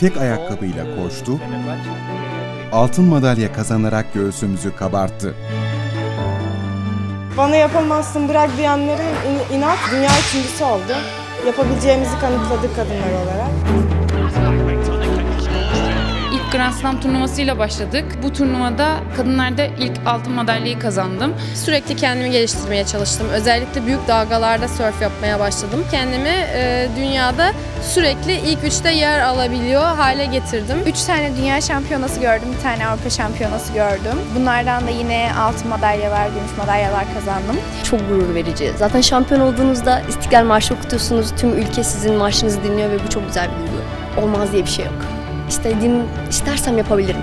tek ayakkabıyla koştu, altın madalya kazanarak göğsümüzü kabarttı. Bana yapamazsın bırak diyenlere in- inat dünya ikincisi oldu. Yapabileceğimizi kanıtladık kadınlar olarak. Grand Slam turnuvasıyla başladık. Bu turnuvada kadınlarda ilk altın madalyayı kazandım. Sürekli kendimi geliştirmeye çalıştım. Özellikle büyük dalgalarda surf yapmaya başladım. Kendimi e, dünyada sürekli ilk üçte yer alabiliyor hale getirdim. Üç tane dünya şampiyonası gördüm, bir tane Avrupa şampiyonası gördüm. Bunlardan da yine altın madalyalar, gümüş madalyalar kazandım. çok gurur verici. Zaten şampiyon olduğunuzda İstiklal Marşı okutuyorsunuz. Tüm ülke sizin marşınızı dinliyor ve bu çok güzel bir duygu. Olmaz diye bir şey yok. İstediğim, istersem yapabilirim.